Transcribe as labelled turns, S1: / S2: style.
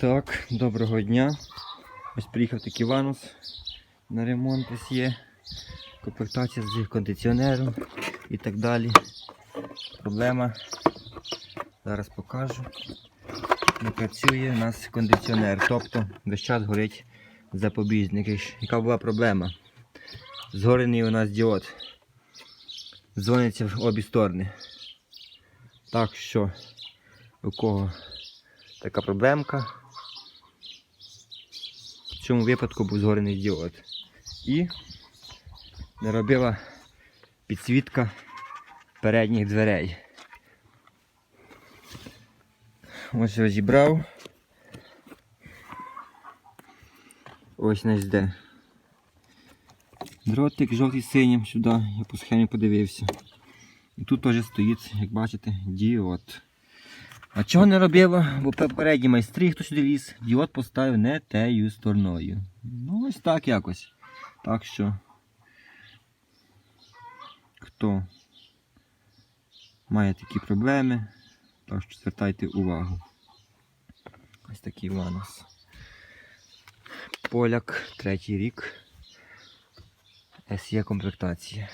S1: Так, доброго дня. Ось приїхав такий ванус на ремонт ось є. Комплектація з кондиціонером і так далі. Проблема. Зараз покажу. Не працює у нас кондиціонер. Тобто весь час горить запобіжник. Яка була проблема? Згорений у нас діод. Дзвониться в обі сторони. Так що у кого така проблемка. Цьому випадку був згорений діод. І не робила підсвітка передніх дверей. Ось розібрав. Ось не йде. Дротик жовтий синім сюди, я по схемі подивився. І тут теж стоїть, як бачите, діод. А чого не робила? Бо попередні майстри, хто сюди ліз, діод поставив не тею стороною. Ну ось так якось. Так що, хто має такі проблеми, так що звертайте увагу. Ось такий нас. Поляк, третій рік. SE комплектація.